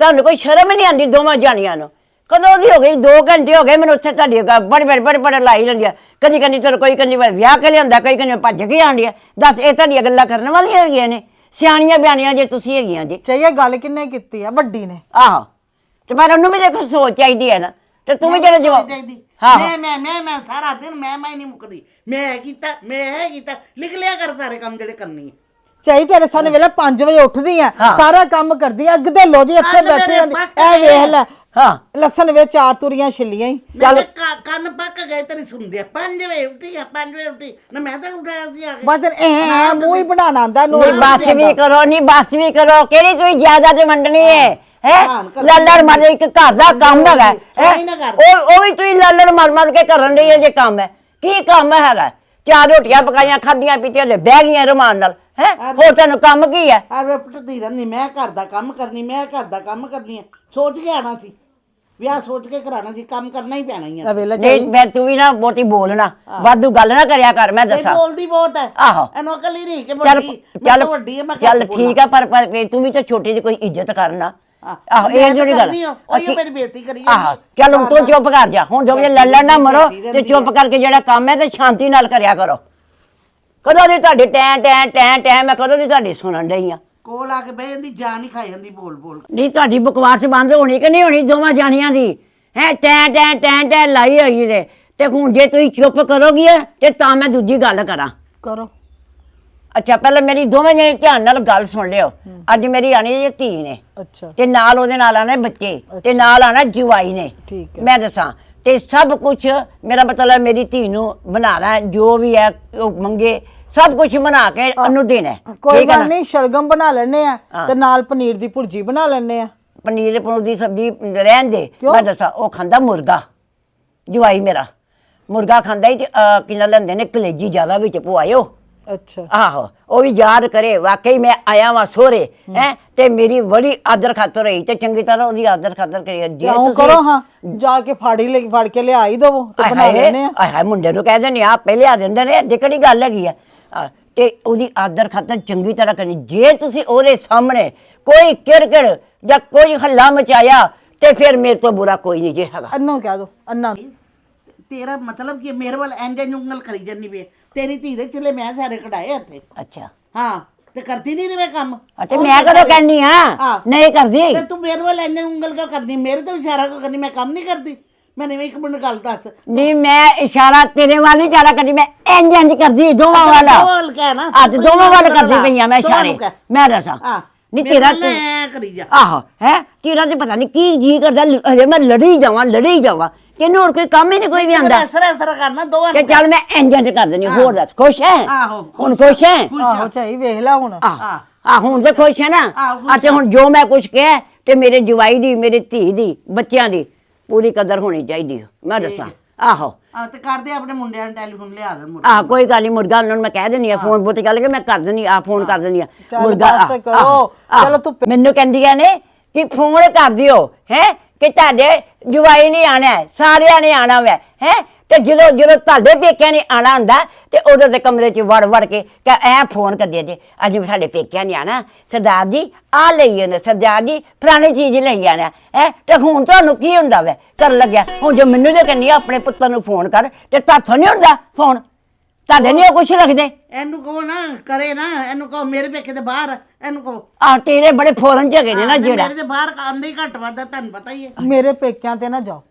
ਤੁਹਾਨੂੰ ਕੋਈ ਸ਼ਰਮ ਨਹੀਂ ਆਂਦੀ ਦੋਵਾਂ ਜਾਣੀਆਂ ਨੂੰ? ਕਦੋਂ ਦੀ ਹੋ ਗਈ? 2 ਘੰਟੇ ਹੋ ਗਏ ਮੈਨੂੰ ਉੱਥੇ ਤੁਹਾਡੀ ਗੱਲ ਬੜੇ ਬੜੇ ਬੜੇ ਬੜੇ ਲਾਈ ਜਾਂਦੀਆਂ ਕਦੀ ਕਦੀ ਤੇਰੇ ਕੋਈ ਕੰਜੀ ਵਿਆਹ ਕੇ ਲਿਆਂਦਾ ਕੋਈ ਕੰਜੀ ਭੱਜ ਕੇ ਆਂਦੀ ਆ। ਦੱਸ ਇਹ ਤੁਹਾਡੀਆਂ ਗੱਲਾਂ ਕਰਨ ਵਾਲੀਆਂ ਹੈਗੀਆਂ ਨੇ। ਸਿਆਣੀਆਂ ਬਿਆਨੀਆਂ ਜੇ ਤੁਸੀਂ ਹੈਗੀਆਂ ਜੀ। ਚਾਹੀਏ ਗੱਲ ਕਿੰਨੇ ਕੀਤੀ ਆ? ਵੱਡੀ ਨੇ। ਆਹੋ। ਤੇ ਪਰ ਉਹਨੂੰ ਵੀ ਦੇਖੋ ਸੋਚ ਚਾਹੀਦੀ ਹੈ ਨਾ। ਤੇ ਤੂੰ ਵੀ ਜਿਹੜਾ ਜਵਾਬ ਚਾਹੀਦੀ ਹਾਂ। ਮੈਂ ਮੈਂ ਮੈਂ ਮੈਂ ਸਾਰਾ ਦਿਨ ਮੈਂ ਮੈਂ ਨਹੀਂ ਮੁੱਕਦੀ। ਮੈਂ ਇਹ ਕੀਤਾ ਮੈਂ ਇਹ ਕੀਤਾ। ਲਿਖ ਲਿਆ ਕਰ ਸਾਰੇ ਕੰਮ ਜਿਹੜੇ ਕਰਨੀ ਹੈ ਚਾਹੀ ਤੇਰੇ ਸਾਨੇ ਵੇਲੇ 5 ਵਜੇ ਉੱਠਦੀ ਆ ਹਾਂ। ਸਾਰਾ ਕੰਮ ਕਰਦੀ ਆ ਅੱਗੇ ਲੋ ਜੀ ਇੱਥੇ ਕੰਨ ਬੈਠੀ ਮੇਰੇ ਇਹ ਵੇਖ ਲੈ ਹਾਂ। ਲਸਣ ਵਿੱਚ ਚਾਰ ਤੁਰੀਆਂ ਛਿੱਲੀਆਂ ਹੀ ਚੱਲ। ਕੰਨ ਪੱਕ ਗਏ ਤੇਰੀ ਸੁਣਦੇ 5 ਵਜੇ ਉੱਠੀ ਆ 5 ਵਜੇ ਉੱਠੀ। ਨਾ ਮੈਂ ਤਾਂ ਉੱਠਿਆ ਸੀ ਆ ਕੇ। ਬਾਦਨ ਐ ਮੂੰਹ ਹੀ ਬਣਾਣਾ ਆਂਦਾ ਨੋ ਨਹੀਂ ਬਸ ਵੀ ਕਰੋ ਨਹੀਂ ਬਸ ਵੀ ਕਰੋ। ਕਿਹੜੀ ਤੁਸੀਂ ਜਾਇਦਾਦ ਵੰਡਣੀ ਹੈ? ਹੈ ਹਾਂ। ਲੱਲੜ ਮਾਰ ਇੱਕ ਘਰ ਦਾ ਕੰਮ ਹੈਗਾ। ਉਹ ਉਹ ਵੀ ਤੁਸੀਂ ਲੱਲੜ ਮਾਰ ਮਾਰ ਕੇ ਕਰਨ ਰਹੀ ਹੈ ਜੇ ਕੰਮ ਹੈ। ਕੀ ਕੰਮ ਹੈਗਾ? ਚਾਰ ਰੋਟੀਆਂ ਪਕਾਈਆਂ ਖਾਧੀਆਂ ਪੀਤੀਆਂ ਲੈ ਬਹਿ ਗਈਆਂ ਰਮਾਨ ਨਾਲ ਹੈ? ਹੋਰ ਤੈਨੂੰ ਕੰਮ ਕੀ ਹੈ ਆ ਰਪਟਦੀ ਰਹਿੰਦੀ ਮੈਂ ਘਰ ਦਾ ਕੰਮ ਕਰਨੀ ਮੈਂ ਘਰ ਦਾ ਕੰਮ ਕਰਨੀ ਹੈ ਸੋਚ ਕੇ ਆਣਾ ਸੀ। ਵਿਆਹ ਸੋਚ ਕੇ ਕਰਾਣਾ ਸੀ ਕੰਮ ਕਰਨਾ ਹੀ ਪੈਣਾ ਹੀ ਆ ਵੇਲੇ ਨਹੀਂ ਮੈਂ ਤੂੰ ਵੀ ਨਾ ਬਹੁਤੀ ਬੋਲਣਾ ਵਾਧੂ ਗੱਲ ਨਾ ਕਰਿਆ ਕਰ ਮੈਂ ਇਹ ਦੱਸਾਂ ਬੋਲਦੀ ਬਹੁਤ ਹੈ ਆਹੋ। ਇਹਨੂੰ ਅਕਲ ਹੀ ਨਹੀਂ ਕਿ ਚੱਲ ਵੱਡੀ ਮੈਂ ਚੱਲ ਵੱਡੀ ਹੈ ਮੈਂ ਘੱਟ ਚੱਲ ਬੋਲਾਂ। ਠੀਕ ਆ ਪਰ ਤੂੰ ਵੀ ਤਾਂ ਛੋਟੀ ਜਿਹੀ ਕੋਈ ਇੱਜ਼ਤ ਕਰਨਾ। ਆਹੋ ਇਹ ਜਿਹੜੀ ਗੱਲ ਉਹੀ ਮੇਰੀ ਬੇਇੱਜ਼ਤੀ ਕਰੀ ਆਹੋ। ਚੱਲ ਹੁਣ ਤੂੰ ਚੁੱਪ ਕਰ ਜਾ। ਹੁਣ ਜੋ ਵੀ ਲੜਨ ਨਾ ਮਰੋ ਤੇ ਚੁੱਪ ਕਰਕੇ ਜਿਹੜਾ ਕੰਮ ਹੈ ਤੇ ਸ਼ਾਂਤੀ ਨਾਲ ਕਰਿਆ ਕਰੋ। ਕਦੋਂ ਦੀ ਤੁਹਾਡੀ ਟੈਂ ਟੈਂ ਟੈਂ ਟੈਂ ਮੈਂ ਕਦੋਂ ਦੀ ਤੁਹਾਡੀ ਸੁਣਨ ਡਈ ਆ? ਕੋਲ ਆ ਕੇ ਬਹਿ ਜਾਂਦੀ ਜਾਨ ਹੀ ਖਾ ਜਾਂਦੀ ਬੋਲ ਬੋਲ ਨਹੀਂ ਤੁਹਾਡੀ ਬਕਵਾਸ ਬੰਦ ਹੋਣੀ ਕਿ ਨਹੀਂ ਹੋਣੀ ਦੋਵਾਂ ਜਾਣੀਆਂ ਦੀ? ਹੈ ਟੈਂ ਟੈਂ ਟੈਂ ਟੈਂ ਲਾਈ ਹੋਈ ਜੇ। ਤੇ ਹੁਣ ਜੇ ਤੁਸੀਂ ਚੁੱਪ ਕਰੋਗੀ ਤੇ ਤਾਂ ਮੈਂ ਦੂਜੀ ਗੱਲ ਕਰਾਂ। ਕਰੋ। ਅੱਛਾ ਪਹਿਲਾਂ ਮੇਰੀ ਦੋਵੇਂ ਜਣੇ ਧਿਆਨ ਨਾਲ ਗੱਲ ਸੁਣ ਲਿਓ ਅੱਜ ਮੇਰੀ ਆਣੀ ਜੀ ਧੀ ਨੇ ਅੱਛਾ ਤੇ ਨਾਲ ਉਹਦੇ ਨਾਲ ਆਣਾ ਬੱਚੇ ਤੇ ਨਾਲ ਆਣਾ ਜਵਾਈ ਨੇ ਠੀਕ ਹੈ। ਮੈਂ ਦੱਸਾਂ ਤੇ ਸਭ ਕੁਝ ਮੇਰਾ ਮਤਲਬ ਮੇਰੀ ਧੀ ਨੂੰ ਬਣਾਣਾ ਜੋ ਵੀ ਹੈ ਉਹ ਮੰਗੇ ਸਭ ਕੁਝ ਬਣਾ ਕੇ ਉਹਨੂੰ ਦੇਣਾ। ਕੋਈ ਗੱਲ? ਨਹੀਂ ਸ਼ਲਗਮ ਬਣਾ ਲੈਣੇ ਆ। ਤੇ ਨਾਲ ਪਨੀਰ ਦੀ ਭੁਰਜੀ ਬਣਾ ਲੈਣੇ ਆ ਪਨੀਰ ਪਨੂਰ ਦੀ ਸਬਜ਼ੀ ਰਹਿਣ ਦੇ? ਮੈਂ ਦੱਸਾਂ ਉਹ ਖਾਂਦਾ ਮੁਰਗਾ ਜਵਾਈ ਮੇਰਾ ਮੁਰਗਾ ਖਾਂਦਾ ਹੀ ਕਿੰਨਾ ਲੈਂਦੇ ਨੇ ਕਲੇਜੀ ਜ਼ਿਆਦਾ ਵਿੱਚ ਪਵਾਇਓ ਅੱਛਾ। ਆਹੋ ਉਹ ਵੀ ਯਾਦ ਕਰੇ ਵਾਕਈ ਮੈਂ ਆਇਆ ਵਾਂ ਸੋਰੇ ਹੈ। ਤੇ ਮੇਰੀ ਬੜੀ ਆਦਰ ਖਾਤਰ ਰਹੀ ਤੇ ਚੰਗੀ ਤਰ੍ਹਾਂ ਉਹਦੀ ਆਦਰ ਖਾਤਰ ਕਰੀ ਜੇ ਕਿਉਂ ਕਰੋ ਹਾਂ ਜਾ ਕੇ ਫਾੜੀ ਲੈ ਫੜ ਕੇ ਲਿਆ ਹੀ ਦਵੋ ਤੇ ਬਣਾ ਲੈਣੇ ਆ ਆਏ ਹਾਏ ਮੁੰਡੇ ਨੂੰ ਕਹਿ ਦਿੰਦੇ ਆ ਪਹਿਲੇ ਆ ਦਿੰਦੇ ਨੇ ਇਹ ਕਿਹੜੀ ਗੱਲ ਹੈਗੀ ਆ? ਤੇ ਉਹਦੀ ਆਦਰ ਖਾਤਰ ਚੰਗੀ ਤਰ੍ਹਾਂ ਕਰਨੀ। ਜੇ ਤੁਸੀਂ ਉਹਦੇ ਸਾਹਮਣੇ ਕੋਈ ਕਿਰਕਿਰ ਜਾਂ ਕੋਈ ਹੱਲਾ ਮਚਾਇਆ ਤੇ ਫਿਰ ਮੇਰੇ ਤੋਂ ਬੁਰਾ ਕੋਈ ਨਹੀਂ ਜੇ ਹੈਗਾ। ਅੰਨੋ ਕਹਿ ਦੋ ਅੰਨਾ ਤੇਰਾ ਮਤਲਬ ਕੀ ਮੇਰੇ ਵੱਲ ਇੰਜ ਇੰਜ ਉਂਗਲ ਕਰੀ ਜਾਂਦੀ ਵੇ ਤੇਰੀ ਧੀ ਦੇ ਚਲੇ ਮੈਂ ਸਾਰੇ ਕਢਾਏ ਇੱਥੇ। ਅੱਛਾ। ਹਾਂ ਤੇ ਕਰਦੀ ਨਹੀਂ ਰਵੇ ਕੰਮ? ਆ ਤੇ ਮੈਂ ਕਦੋਂ ਕਹਿਨੀ ਆ? ਹਾਂ। ਨਹੀਂ ਕਰਦੀ। ਤੇ ਤੂੰ ਮੇਰੇ ਵੱਲ ਇੰਜ ਉਂਗਲ ਕਿਉਂ ਕਰਨੀ ਮੇਰੇ ਤੇ ਇਸ਼ਾਰਾ ਕਿਉਂ ਕਰਨੀ ਮੈਂ ਕੰਮ ਨਹੀਂ ਕਰਦੀ। ਮੈਂ ਨਹੀਂ ਇੱਕ ਮਿੰਟ ਗੱਲ ਦੱਸ। ਨਹੀਂ ਮੈਂ ਇਸ਼ਾਰਾ ਤੇਰੇ ਵੱਲ ਨਹੀਂ ਜ਼ਿਆਦਾ ਕਰਦੀ ਮੈਂ ਇੰਜ ਇੰਜ ਕਰਦੀ ਦੋਵਾਂ ਵੱਲ। ਬੋਲ ਕੇ ਨਾ। ਅੱਜ ਦੋਵਾਂ ਵੱਲ ਕਰਦੀ ਪਈਆਂ ਮੈਂ ਦੋਵਾਂ ਨੂੰ ਇਸ਼ਾਰੇ ਕਹਿ। ਮੈਂ ਦੱਸਾਂ। ਹਾਂ ਨਹੀਂ ਤੇਰਾ ਐ ਕਰੀ ਜਾ। ਆਹੋ ਹੈ? ਤੇਰਾ ਤੇ ਪਤਾ ਨਹੀਂ ਕੀ ਜੀ ਕਰਦਾ ਲ- ਹਜੇ ਮੈਂ ਲੜੀ ਜਾਵਾਂ ਲੜੀ ਜਾਵਾਂ। ਤੈਨੂੰ ਹੋਰ ਕੋਈ ਕੰਮ ਹੀ ਨਹੀਂ ਕੋਈ ਵੀ ਆਂਦਾ ਅਸਰ ਅਸਰ ਕਰਨਾ ਦੋਵਾਂ ਕਿ ਨੂੰ ਚੱਲ ਮੈਂ ਇੰਜਨ ਚ ਕਰ ਦਿੰਦੀ ਹਾਂ। ਹੋਰ ਦੱਸ ਖੁਸ਼ ਹੈ? ਆਹੋ, ਹੁਣ ਖੁਸ਼ ਹੈ? ਆਹੋ ਝਾਈ ਵੇਖ ਲੈ ਹੁਣ। ਆਹ ਆ ਹੁਣ ਤੇ ਖੁਸ਼ ਹੈ ਨਾ। ਆਹੋ, ਹੁਣ ਜੋ ਮੈਂ ਕੁਛ ਕਿਹਾ ਤੇ ਮੇਰੇ ਜਵਾਈ ਦੀ ਮੇਰੇ ਧੀ ਦੀ ਬੱਚਿਆਂ ਦੀ ਪੂਰੀ ਕਦਰ ਹੋਣੀ ਚਾਹੀਦੀ ਹੈ ਮੈਂ ਦੱਸਾਂ ਆਹੋ। ਆ ਤੇ ਕਰਦੇ ਆਪਣੇ ਮੁੰਡਿਆਂ ਨੂੰ ਟੈਲੀਫੋਨ ਲਿਆ ਦੇ ਮੁੰਡੇ ਆ ਕੋਈ ਗੱਲ ਨਹੀਂ ਮੁਰਗਾ ਉਹਨਾਂ ਨੂੰ ਮੈਂ ਕਹਿ ਦਿੰਦੀ ਆ ਫੋਨ ਬੁੱਤ ਚੱਲ ਕੇ ਮੈਂ ਕਰ ਦਿੰਦੀ ਆ ਫੋਨ ਕਰ ਦਿੰਦੀ ਆ ਚੱਲ ਬਸ ਕਰੋ। ਚਲੋ ਤੂੰ ਮੈਨੂੰ ਕਹਿੰਦੀਆਂ ਨੇ ਕਿ ਫੋਨ ਕਰ ਦਿਓ ਹੈ? ਕਿ ਤੁਹਾਡੇ ਜਵਾਈ ਨਹੀਂ ਆਣਾ ਹੈ, ਸਾਰਿਆਂ ਨੇ ਆਣਾ ਵੈ ਹੈ? ਤੇ ਜਦੋਂ ਜਦੋਂ ਤੁਹਾਡੇ ਪੇਕਿਆਂ ਨੇ ਆਣਾ ਹੁੰਦਾ ਤੇ ਉਦੋਂ ਦੇ ਕਮਰੇ 'ਚ ਵੜ ਵੜ ਕੇ ਕਿ ਐ ਫੋਨ ਕਰ ਦੇ ਦੇ ਅੱਜ ਸਾਡੇ ਪੇਕਿਆਂ ਨੇ ਆਣਾ। ਸਰਦਾਰ ਜੀ ਆ ਲਈ ਨੇ ਸਰਦਾਰ ਜੀ ਫਲਾਣੀ ਚੀਜ਼ ਲਈ ਆਣਾ ਹੈ? ਤੇ ਹੁਣ ਤੁਹਾਨੂੰ ਕੀ ਹੁੰਦਾ ਵੈ? ਕਰਨ ਲੱਗਿਆ। ਹੁਣ ਜੇ ਮੈਨੂੰ ਜੇ ਕਹਿੰਦੀ ਆਪਣੇ ਪੁੱਤਰ ਨੂੰ ਫੋਨ ਕਰ ਤੇ ਤਾਥੋਂ ਨਹੀਂ ਹੁੰਦਾ ਫੋਨ। ਤੁਹਾਡੇ ਨਹੀਂ ਕੁਛ ਲੱਗਦੇ। ਇਹਨੂੰ ਕਹੋ ਨਾ ਕਰੇ ਨਾ ਇਹਨੂੰ ਕਹੋ ਮੇਰੇ ਪੇਕੇ ਦੇ ਬਾਹਰ ਇਹਨੂੰ ਕਹੋ। ਆ ਤੇਰੇ ਬੜੇ ਫੋਰਨ ਚ ਹੈਗੇ ਨੇ ਨਾ ਜਿਹੜਾ। ਮੇਰੇ ਦੇ ਬਾਹਰ ਆਂਦੇ ਹੀ ਘੱਟ ਵੱਧ ਆ, ਤੁਹਾਨੂੰ ਪਤਾ ਹੀ ਹੈ। ਮੇਰੇ ਪੇਕਿਆਂ ਤੇ ਨਾ ਜਾਓ।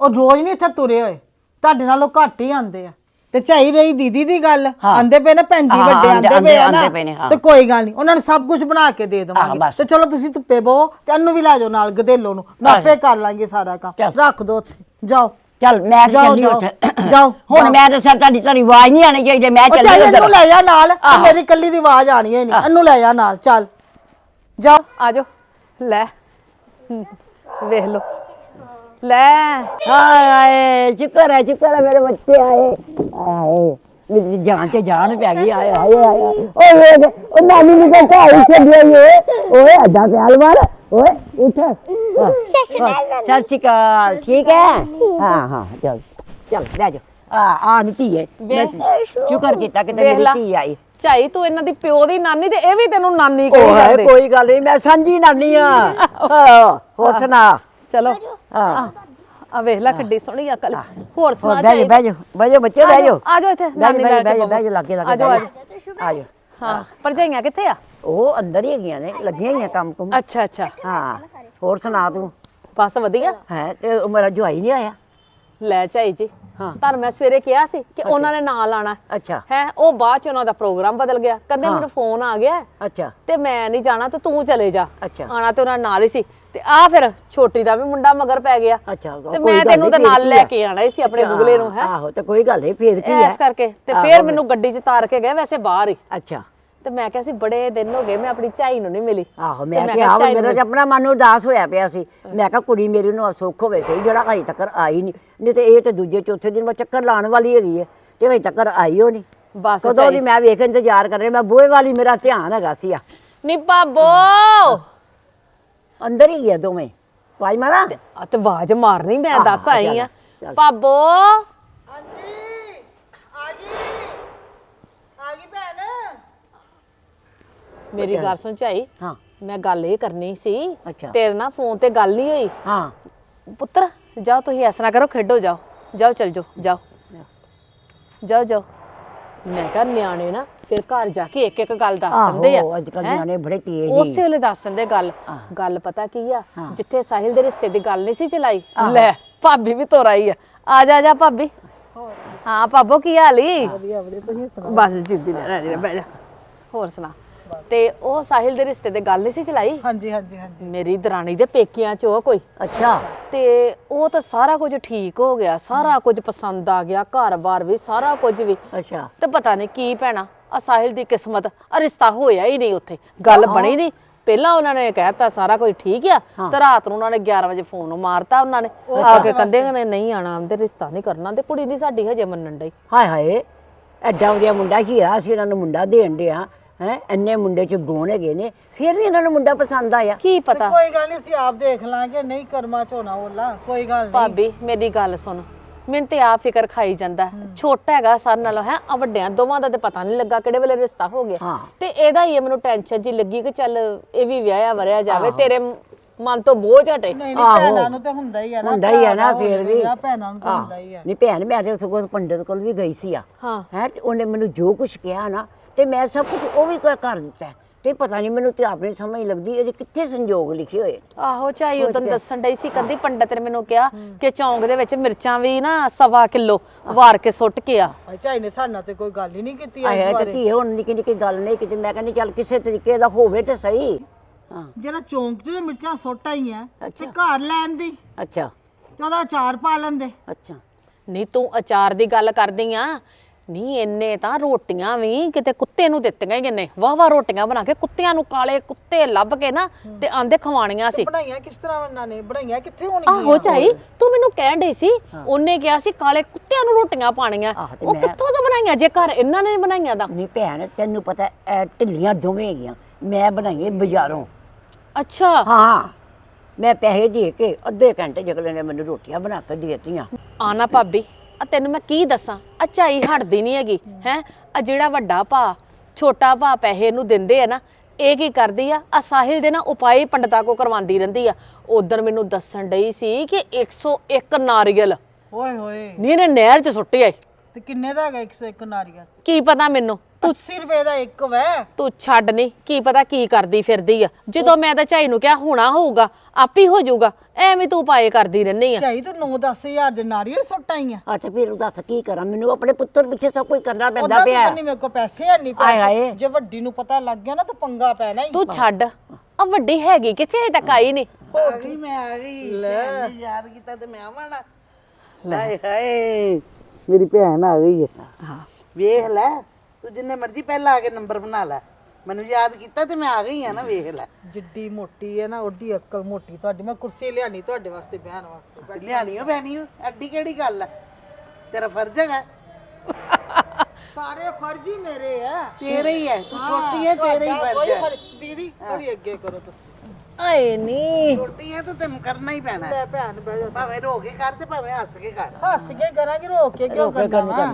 ਉਹ ਰੋਜ਼ ਨਹੀਂ ਇੱਥੇ ਤੁਰੇ ਹੋਏ। ਤੁਹਾਡੇ ਨਾਲੋਂ ਘੱਟ ਹੀ ਆਂਦੇ ਆ। ਤੇ ਝਾਈ ਰਹੀ ਦੀਦੀ ਦੀ ਗੱਲ। ਆਂਦੇ ਪਏ ਨੇ ਭੈਣ ਜੀ ਹਾਂ, ਵੱਡੇ ਆਂਦੇ- ਆਂਦੇ ਪਏ ਆ ਆਂਦੇ ਪਏ ਨੇ, ਨਾ ਹਾਂ। ਤੇ ਕੋਈ ਗੱਲ ਨਹੀਂ ਉਹਨਾਂ ਨੂੰ ਸਭ ਕੁਝ ਬਣਾ ਕੇ ਦੇ ਹਾਂ, ਦੇਵਾਂਗੇ। ਬਸ। ਤੇ ਚਲੋ ਤੁਸੀਂ ਧੁੱਪੇ ਬਹੋ ਤੇ ਇਹਨੂੰ ਵੀ ਲੈ ਜਾਓ ਨਾਲ ਗਦੇਲੋ ਨੂੰ। ਮੈਂ ਆਪੇ ਕਰ ਲਾਂਗੇ ਸਾਰਾ ਕੰਮ। ਚੱਲ। ਰੱਖ ਦੋ ਉੱਥੇ। ਜਾਓ। ਚੱਲ ਮੈਂ ਜਾਓ, ਚੱਲੀ ਜਾਓ, ਉੱਥੇ। ਜਾਓ, ਹੁਣ। ਮੈਂ ਤਾਂ ਸਰ ਤੁਹਾਡੀ ਤੁਹਾਡੀ ਆਵਾਜ਼ ਨਹੀਂ ਆਣੀ ਚਾਹੀਦੀ ਮੈਂ ਉਹ ਚੱਲੀ ਚੱਲ ਉੱਧਰ। ਇਹਨੂੰ ਲੈ ਜਾ ਨਾਲ। ਤੇ ਆਹੋ। ਮੇਰੀ ਕੱਲੀ ਦੀ ਆਵਾਜ਼ ਆਣੀ ਹੈ ਨਹੀਂ। ਇਹਨੂੰ ਲੈ ਜਾ ਨਾਲ ਚੱਲ। ਜਾ ਆ ਜਾਓ। ਲੈ। ਹਮ, ਵੇਖ ਲਓ। ਲੈ। ਹਾਏ ਸ਼ੁਕਰ ਹੈ ਸ਼ੁਕਰ ਹੈ ਮੇਰੇ ਬੱਚੇ ਆਏ। ਆਏ ਮੇਰੀ ਜਾਨ ਤੇ ਜਾਨ ਪੈ ਗਈ ਆਏ ਹਾਏ ਹਾਏ ਓਏ ਉਹ ਨਾਨੀ ਨੂੰ ਤਾਂ ਹੀ ਛੱਡਿਆ ਈ ਓਏ ਓਏ ਅੱਡਾ ਪਿਆਲ ਮਾਰ। ਓਏ ਉੱਠ। ਸਤਿ ਸ਼੍ਰੀ ਅਕਾਲ ਠੀਕ ਹੈ? ਹਾਂ ਹਾਂ ਚੱਲ ਚੱਲ ਲੈ ਜਾ। ਆ ਆ ਨੀਤੀ ਹੈ ਮੈਂ ਸ਼ੁਕਰ ਕੀਤਾ ਕਿ ਵੇਖ ਤੇਰੀ ਲਾ। ਧੀ ਆਈ। ਝਾਈ ਤੂੰ ਇਹਨਾਂ ਦੀ ਪਿਓ ਦੀ ਨਾਨੀ ਤੇ ਇਹ ਵੀ ਤੈਨੂੰ ਨਾਨੀ ਉਹ ਕਹੀ ਹੈ ਜਾਂਦੇ ਕੋਈ ਗੱਲ ਨਹੀਂ ਮੈਂ ਸਾਂਝੀ ਨਾਨੀ ਆ। ਹਾਂ, ਹੋਰ ਸੁਣਾ। ਚਲੋ। ਹਾਂ। ਆ ਵੇਖ ਲੈ ਕਿੱਡੀ ਸੋਹਣੀ ਅਕਲ। ਹੋਰ ਹੋਰ ਸੁਣਾ ਬਹਿ ਜਾ ਝਾਈ। ਬਹਿ ਜਾ ਬਹਿ ਜਾ ਬੱਚੇ ਬਹਿ ਜਾ ਆ ਜਾਓ ਇੱਥੇ ਨਾਨੀ ਬਹਿ ਨਾਲ ਜਾ ਬਹਿ ਜਾ ਲੱਗੇ ਲੱਗੇ ਆ ਜਾਓ ਆ ਜਾਓ। ਆ ਜਾ ਹਾਂ ਭਰਜਾਈਆਂ ਕਿੱਥੇ ਆ? ਉਹ ਅੰਦਰ ਹੀ ਹੈਗੀਆਂ ਨੇ ਲੱਗੀਆਂ ਹੋਈਆਂ ਕੰਮ ਕੁਮ। ਅੱਛਾ ਅੱਛਾ। ਹਾਂ ਹੋਰ ਸੁਣਾ ਤੂੰ? ਬਸ ਵਧੀਆ। ਹੈ ਤੇ ਉਹ ਮੇਰਾ ਜਵਾਈ ਨਹੀਂ ਆਇਆ? ਲੈ ਝਾਈ ਜੀ ਹਾਂ। ਪਰ ਮੈਂ ਸਵੇਰੇ ਕਿਹਾ ਸੀ ਕਿ ਉਹਨਾਂ ਨੇ ਨਾਲ ਆਣਾ। ਅੱਛਾ। ਹੈ ਉਹ ਬਾਅਦ ਚ ਉਹਨਾਂ ਦਾ ਪ੍ਰੋਗਰਾਮ ਬਦਲ ਗਿਆ। ਕਹਿੰਦੇ ਮੈਨੂੰ ਫੋਨ ਆ ਗਿਆ। ਹੈ ਅੱਛਾ। ਤੇ ਮੈਂ ਨਹੀਂ ਜਾਣਾ ਤੇ ਤੂੰ ਚਲੇ ਜਾ। ਅੱਛਾ। ਆਣਾ ਤੇ ਉਹਨਾਂ ਨਾਲ ਹੀ ਸੀ। ਤੇ ਆ ਫਿਰ ਛੋਟੀ ਦਾ ਵੀ ਮੁੰਡਾ ਮਗਰ ਪੈ ਗਿਆ। ਅੱਛਾ ਤੇ ਮੈਂ ਤੈਨੂੰ ਤਾਂ ਨਾਲ ਲੈ? ਕੇ ਆਣਾ ਸੀ ਆਪਣੇ ਗੁਗਲੇ ਨੂੰ ਹੈ? ਆਹੋ ਤੇ ਕੋਈ ਗੱਲ ਨਹੀਂ ਫੇਰ ਕੀ ਹੈ ਇਸ ਕਰਕੇ ਤੇ ਆਹੋ, ਫਿਰ ਮੈਨੂੰ ਗੱਡੀ 'ਚ ਤਾਰ ਕੇ ਗਏ ਵੈਸੇ ਬਾਹਰ ਹੀ। ਅੱਛਾ। ਤੇ ਮੈਂ ਕਿਹਾ ਸੀ ਬੜੇ ਦਿਨ ਹੋ ਗਏ ਮੈਂ ਆਪਣੀ ਝਾਈ ਨੂੰ ਨਹੀਂ ਮਿਲੀ। ਆਹੋ ਮੈਂ ਕਿਹਾ ਨੂੰ ਮੇਰਾ ਆਪਣਾ ਮਨ ਉਦਾਸ ਹੋਇਆ ਪਿਆ ਸੀ। ਮੈਂ ਕਿਹਾ ਕੁੜੀ ਮੇਰੀ ਨੂੰ ਸੁੱਖ ਹੋਵੇ ਸਹੀ ਜਿਹੜਾ ਅਜੇ ਤੱਕ ਆਈ ਨਹੀਂ ਨਹੀਂ ਤੇ ਇਹ ਤੇ ਦੂਜੇ ਚੌਥੇ ਦਿਨ ਮੈਂ ਚੱਕਰ ਲਾਉਣ ਵਾਲੀ ਹੈਗੀ ਹੈ ਤੇ ਅਜੇ ਤੱਕ ਆਈ ਹੋ ਨਹੀਂ ਬਸ ਕਦੋਂ ਦੀ ਮੈਂ ਵੇਖ ਇੰਤਜ਼ਾਰ ਕਰ ਰਹੀ ਮੈਂ ਬੂਹੇ ਵਾਲੀ ਮੇਰਾ ਧਿਆਨ ਹੈਗਾ ਸੀ ਆ। ਨੀ ਬਾਬੋ ਅੰਦਰ ਹੀ ਗਿਆ ਦੋਵੇਂ। ਪਾਈ ਮਾਰਾ? ਆ ਤੇ ਆਵਾਜ਼ ਮਾਰਨੀ ਮੈਂ ਦੱਸ ਆਈ ਆ। ਚੱਲ। ਬਾਬੋ ਆ ਗਈ। ਆ ਗਈ ਭੈਣ। ਮੇਰੀ ਗੱਲ ਸੁਣ ਝਾਈ। ਹਾਂ। ਮੈਂ ਗੱਲ ਇਹ ਕਰਨੀ ਸੀ ਅੱਛਾ। ਤੇਰੇ ਨਾਲ ਫੋਨ ਤੇ ਗੱਲ ਨਹੀਂ ਹੋਈ। ਹਾਂ। ਪੁੱਤਰ ਜਾਓ ਤੁਸੀਂ ਐਸਾ ਨਾ ਕਰੋ ਖੇਡੋ ਜਾਓ। ਜਾਓ ਚਲ ਜਾਓ। ਜਾਓ। ਜਾਓ ਜਾਓ। ਮੈਂ ਕਿਹਾ ਨਿਆਣੇ ਨਾ ਫਿਰ ਘਰ ਜਾ ਕੇ ਇੱਕ ਇੱਕ ਗੱਲ ਦੱਸ ਆਹੋ, ਦਿੰਦੇ ਆ। ਅੱਜ-ਕੱਲ੍ਹ ਹੈਂ? ਨਿਆਣੇ ਬੜੇ ਤੇਜ਼ ਹੀ। ਉਸੇ ਵੇਲੇ ਦੱਸ ਦਿੰਦੇ ਗੱਲ। ਗੱਲ ਪਤਾ ਕੀ ਆ? ਜਿੱਥੇ ਸਾਹਿਲ ਦੇ ਰਿਸ਼ਤੇ ਦੀ ਗੱਲ ਨਹੀਂ ਸੀ ਚਲਾਈ ਲੈ ਭਾਬੀ ਵੀ ਤੋਰ ਆਈ ਆ। ਆ ਜਾ ਆ ਜਾ ਭਾਬੀ। ਹਾਂ ਭਾਬੋ ਕੀ ਹਾਲ ਈ? ਵਧੀਆ ਵਧੀਆ ਤੁਸੀਂ ਸੁਣਾਓ? ਬਸ ਜਿੱਦੀ ਨਾ ਰਹਿ ਜਾ ਬਹਿ ਜਾ। ਹੋਰ ਸੁਣਾ? ਤੇ ਉਹ ਸਾਹਿਲ ਦੇ ਰਿਸ਼ਤੇ ਦੀ ਗੱਲ ਨਹੀਂ ਸੀ ਚਲਾਈ? ਹਾਂਜੀ ਹਾਂਜੀ ਹਾਂਜੀ। ਮੇਰੀ ਦਰਾਣੀ ਦੇ ਪੇਕਿਆਂ ਚ ਉਹ ਕੋਈ। ਅੱਛਾ। ਤੇ ਉਹ ਤਾਂ ਸਾਰਾ ਕੁਝ ਠੀਕ ਹੋ ਗਿਆ ਸਾਰਾ ਕੁਝ ਪਸੰਦ ਆ ਗਿਆ ਘਰ-ਬਾਰ ਵੀ ਸਾਰਾ ਕੁਝ ਵੀ। ਅੱਛਾ। ਤੇ ਪਤਾ ਨਹੀਂ ਕੀ ਭੈਣਾ ਆ ਸਾਹਿਲ ਦੀ ਕਿਸਮਤ ਆ ਰਿਸ਼ਤਾ ਹੋਇਆ ਹੀ ਨਹੀਂ ਉੱਥੇ। ਗੱਲ ਬਣੀ ਨਹੀਂ। ਪਹਿਲਾਂ ਉਹਨਾਂ ਨੇ ਕਹਿਤਾ ਸਾਰਾ ਕੁਝ ਠੀਕ ਆ ਤੇ ਰਾਤ ਨੂੰ ਉਹਨਾਂ ਨੇ 11 ਵਜੇ ਫੋਨ ਮਾਰਤਾ ਉਹਨਾਂ ਨੇ। ਆ ਕੇ ਕਹਿੰਦੇ ਨੇ ਨਹੀਂ ਆਣਾ ਆਂਦੇ ਰਿਸ਼ਤਾ ਨਹੀਂ ਕਰਨਾ ਤੇ ਕੁੜੀ ਨਹੀਂ ਸਾਡੀ ਹਜੇ ਮੰਨਣ ਡਈ। ਹਾਏ ਹਾਏ ਐਡਾ ਵਧੀਆ ਮੁੰਡਾ ਹੀਰਾ ਸੀ ਇਹਨਾਂ ਨੂੰ ਮੁੰਡਾ ਦੇਣ ਡਿਆ ਹੈ? ਇੰਨੇ ਮੁੰਡੇ ਚ ਗੁਣ ਹੈਗੇ ਨੇ ਫਿਰ ਨਹੀਂ ਇਹਨਾਂ ਨੂੰ ਮੁੰਡਾ ਪਸੰਦ ਆਇਆ। ਕੀ ਪਤਾ? ਕੋਈ ਗੱਲ ਨਹੀਂ ਅਸੀਂ ਆਪ ਦੇਖ ਲਾਂਗੇ ਨਹੀਂ ਕਰਮਾ ਝੋਨਾ ਉਹਲਾ ਕੋਈ ਗੱਲ ਨਹੀਂ ਭਾਬੀ ਮੇਰੀ ਗੱਲ ਸੁਣ। ਮੈਨੂੰ ਤੇ ਆ ਫਿਕਰ ਖਾਈ ਜਾਂਦਾ। ਛੋਟਾ ਹੈਗਾ ਸਰ ਨਾਲੋਂ ਹੈ ਆ ਵੱਡਿਆਂ ਦੋਵਾਂ ਦਾ ਤੇ ਪਤਾ ਨਹੀਂ ਲੱਗਾ ਕਿਹੜੇ ਵੇਲੇ ਰਿਸ਼ਤਾ ਹੋ ਗਿਆ। ਤੇ ਇਹਦਾ ਹੀ ਮੈਨੂੰ ਟੈਨਸ਼ਨ ਜੀ ਲੱਗੀ ਕਿ ਚੱਲ ਇਹ ਵੀ ਵਿਆਹਿਆ ਵਰਿਆ ਜਾਵੇ ਤੇਰੇ ਮਨ ਤੋਂ ਬੋਝ ਹਟੇ। ਨਹੀਂ ਨਹੀਂ ਭੈਣਾਂ ਨੂੰ ਤਾਂ ਹੁੰਦਾ ਹੀ ਆ ਨਾ ਹੁੰਦਾ ਹੀ ਆ ਨਾ ਫਿਰ ਵੀ। ਭੈਣਾਂ ਨੂੰ ਤਾਂ ਹੁੰਦਾ ਹੀ ਆ। ਨਹੀਂ ਭੈਣ ਮੈਂ ਤੇ ਸਗੋਂ ਪੰਡਿਤ ਕੋਲ ਵੀ ਗਈ ਸੀ ਆ। ਹਾਂ। ਹੈ ਉਹਨੇ ਮੈਨੂੰ ਜੋ ਕੁਝ ਕਿਹਾ ਨਾ ਤੇ ਮੈਂ ਸਭ ਕੁਝ ਉਹ ਵੀ ਕਰ ਦਿੱਤਾ ਹੈ। ਤੇ ਪਤਾ ਨਹੀਂ ਮੈਨੂੰ ਤੇ ਆਪਣੀ ਸਮਝ ਲੱਗਦੀ ਇਹਦੇ ਕਿੱਥੇ ਸੰਜੋਗ ਲਿਖੇ ਹੋਏ ਆਹੋ ਚਾਈ ਉਦੋਂ ਦੱਸਣ ਡਈ ਸੀ ਕਹਿੰਦੀ ਪੰਡਤ ਨੇ ਮੈਨੂੰ ਕਿਹਾ ਕਿ ਚੌਂਕ ਦੇ ਵਿੱਚ ਮਿਰਚਾਂ ਵੀ ਨਾ ਸਵਾ ਕਿਲੋ ਵਾਰ ਕੇ ਸੁੱਟ ਕੇ ਆ। ਝਾਈ ਨੇ ਸਾਡੇ ਨਾਲ ਤੇ ਕੋਈ ਗੱਲ ਹੀ ਨਹੀਂ ਕੀਤੀ ਆਇਆ ਤੇ ਧੀਏ ਹੁਣ ਨਿੱਕੀ ਨਿੱਕੀ ਗੱਲ ਨਹੀਂ ਕੀਤੀ। ਮੈਂ ਕਹਿੰਦੀ ਚੱਲ ਕਿਸੇ ਤਰੀਕੇ ਦਾ ਹੋਵੇ ਤੇ ਸਹੀ। ਹਾਂ। ਜਿਹੜਾ ਚੌਂਕ 'ਚ ਮਿਰਚਾਂ ਸੁੱਟ ਆਈਆਂ ਤੇ ਘਰ ਲੈਣ ਦੀ। ਅੱਛਾ। ਤੇ ਉਹਦਾ ਅਚਾਰ ਪਾ ਲੈਂਦੇ। ਅੱਛਾ। ਨਹੀਂ ਤੂੰ ਅਚਾਰ ਦੀ ਗੱਲ ਕਰਦੀ ਆ। ਨਹੀਂ ਇੰਨੇ ਤਾਂ ਰੋਟੀਆਂ ਵੀ ਕਿਤੇ ਕੁੱਤੇ ਨੂੰ ਦਿੱਤੀਆਂ ਹੀ ਕਿੰਨੇ ਵਾਹ ਵਾਹ ਰੋਟੀਆਂ ਬਣਾ ਕੇ ਕੁੱਤਿਆਂ ਨੂੰ ਕਾਲੇ ਕੁੱਤੇ ਲੱਭ ਕੇ ਨਾ ਤੇ ਆਂਦੇ ਖਵਾਣੀਆਂ ਸੀ। ਬਣਾਈਆਂ ਕਿਸ ਤਰ੍ਹਾਂ ਉਹਨਾਂ ਨੇ? ਬਣਾਈਆਂ ਕਿੱਥੇ ਹੋਣਗੀਆਂ? ਆਹੋ ਚਾਈ ਤੂੰ ਮੈਨੂੰ ਕਹਿਣ ਡਈ ਸੀ ਉਹਨੇ ਕਿਹਾ ਸੀ ਕਾਲੇ ਕੁੱਤਿਆਂ ਨੂੰ ਰੋਟੀਆਂ ਪਾਣੀਆਂ ਆਹ ਤੇ ਉਹ ਮੈਂ- ਕਿੱਥੋਂ ਤੋਂ ਬਣਾਈਆਂ? ਜੇ ਘਰ ਇਹਨਾਂ ਨੇ ਬਣਾਈਆਂ ਤਾਂ। ਨਹੀਂ ਭੈਣ ਤੈਨੂੰ ਪਤਾ ਇਹ ਢਿੱਲੀਆਂ ਦੋਵੇਂ ਹੈਗੀਆਂ। ਮੈਂ ਬਣਾਈਏ ਬਾਜ਼ਾਰੋਂ। ਅੱਛਾ। ਹਾਂ। ਮੈਂ ਪੈਸੇ ਦੇ ਕੇ ਅੱਧੇ ਘੰਟੇ ਜਗਲੇ ਨੇ ਮੈਨੂੰ ਰੋਟੀਆਂ ਬਣਾ ਕੇ ਦੇ ਦਿੱਤੀਆਂ। ਆਨਾ ਭਾਬੀ ਆ ਤੈਨੂੰ ਮੈਂ ਕੀ ਦੱਸਾਂ? ਆ ਝਾਈ ਹਟਦੀ ਨਹੀਂ ਹੈਗੀ ਹੈ? ਆ ਜਿਹੜਾ ਵੱਡਾ ਭਾ ਛੋਟਾ ਭਾ ਪੈਸੇ ਨੂੰ ਦਿੰਦੇ ਆ ਨਾ ਇਹ ਕੀ ਕਰਦੀ ਆ? ਆ ਸਾਹਿਲ ਦੇ ਨਾ ਉਪਾਏ ਪੰਡਤਾਂ ਕੋ ਕਰਵਾਉਂਦੀ ਰਹਿੰਦੀ ਆ। ਉਧਰ ਮੈਨੂੰ ਦੱਸਣ ਡਈ ਸੀ ਕਿ 101 ਨਾਰੀਅਲ। ਓਏ ਹੋਏ। ਨੀ ਇਹਨੇ ਨਹਿਰ ਚ ਸੁੱਟਿਆ ਈ। ਤੇ ਕਿੰਨੇ ਦਾ ਹੈਗਾ 101 ਨਾਰੀਅਲ? ਕੀ ਪਤਾ ਮੈਨੂੰ? ਤੂੰ 80 ਰੁਪਏ ਦਾ ਇੱਕ ਵੈ। ਤੂੰ ਛੱਡ ਨਹੀਂ ਕੀ ਪਤਾ ਕੀ ਕਰਦੀ ਫਿਰਦੀ ਆ। ਜਦੋਂ ਮੈਂ ਤਾਂ ਝਾਈ ਨੂੰ ਕਿਹਾ ਹੋਣਾ ਹੋਊਗਾ ਆਪ ਹੀ ਹੋ ਜਾਊਗਾ। ਐਵੇਂ ਤੂੰ ਉਪਾਏ ਕਰਦੀ ਰਹਿੰਦੀ ਆ। ਝਾਈ ਤੂੰ 9-10 ਹਜ਼ਾਰ ਦੇ ਨਾਰੀਅਲ ਸੁੱਟ ਆਈਆਂ ਅੱਛਾ ਫਿਰ ਉਹ ਦੱਸ ਕੀ ਕਰਾਂ? ਮੈਨੂੰ ਆਪਣੇ ਪੁੱਤਰ ਪਿੱਛੇ ਸਭ ਕੁਝ ਕਰਨਾ ਪੈਂਦਾ ਉਹਦਾ ਪਿਆ। ਨਹੀਂ ਮੇਰੇ ਕੋਲ ਪੈਸੇ ਹੈ ਨਹੀਂ ਆਏ ਹਾਏ। ਜੇ ਵੱਡੀ ਨੂੰ ਪਤਾ ਲੱਗ ਗਿਆ ਨਾ ਤਾਂ ਪੰਗਾ ਪੈਣਾ ਹੀ। ਤੂੰ ਛੱਡ। ਆ ਵੱਡੀ ਹੈਗੀ ਕਿੱਥੇ ਹਜੇ ਤੱਕ ਆਈ ਨਹੀਂ? ਆ ਗਈ ਮੈਂ ਆ ਗਈ। ਭੈਣ ਨੇ ਯਾਦ ਕੀਤਾ ਤੇ ਮੈਂ ਆਵਾਂ ਨਾ। ਹਾਏ ਹਾਏ ਮੇਰੀ ਭੈਣ ਆ ਗਈ ਹੈ। ਹਾਂ। ਵੇਖ ਲੈ ਤੂੰ ਜਿੰਨੇ ਮਰਜ਼ੀ ਪਹਿਲਾਂ ਆ ਕੇ ਨੰਬਰ ਬਣਾ ਲੈ। ਮੈਨੂੰ ਯਾਦ ਕੀਤਾ ਤੇ ਮੈਂ ਆ ਗਈ ਆ ਨਾ ਵੇਖ ਲੈ। ਜਿੱਡੀ ਮੋਟੀ ਹੈ ਨਾ ਓਡੀ ਅਕਲ ਮੋਟੀ ਤੁਹਾਡੀ। ਮੈਂ ਕੁਰਸੀ ਲਿਆਣੀ ਤੁਹਾਡੇ ਵਾਸਤੇ ਬਹਿਣ ਵਾਸਤੇ। ਲਿਆਣੀ ਓ ਬੈਣੀ ਓ ਐਡੀ ਕਿਹੜੀ ਗੱਲ ਹੈ ਤੇਰਾ ਫਰਜ਼ ਹੈਗਾ। ਸਾਰੇ ਫਰਜ਼ ਹੀ ਮੇਰੇ ਆ। ਤੇਰਾ ਹੀ ਹੈ ਤੂੰ ਛੋਟੀ ਹੈ ਤੇਰਾ ਹੀ ਫਰਜ਼ ਹੈ ਦੀਦੀ ਥੋੜੀ ਅੱਗੇ ਕਰੋ ਤੁਸੀਂ। ਆਏ ਨੀ। ਛੋਟੀ ਹੈ ਤਾਂ ਤੈਨੂੰ ਕਰਨਾ ਹੀ ਪੈਣਾ। ਹੈ ਲੈ ਭੈਣ ਬਹਿ ਜਾ ਭਾਵੇਂ ਰੋ ਕੇ ਕਰ ਤੇ ਭਾਵੇਂ ਹੱਸ ਕੇ ਕਰ। ਹੱਸ ਕੇ ਕਰਾਂਗੇ ਰੋ ਕੇ ਕਿਉਂ ਕਰਨਾ ਵਾ?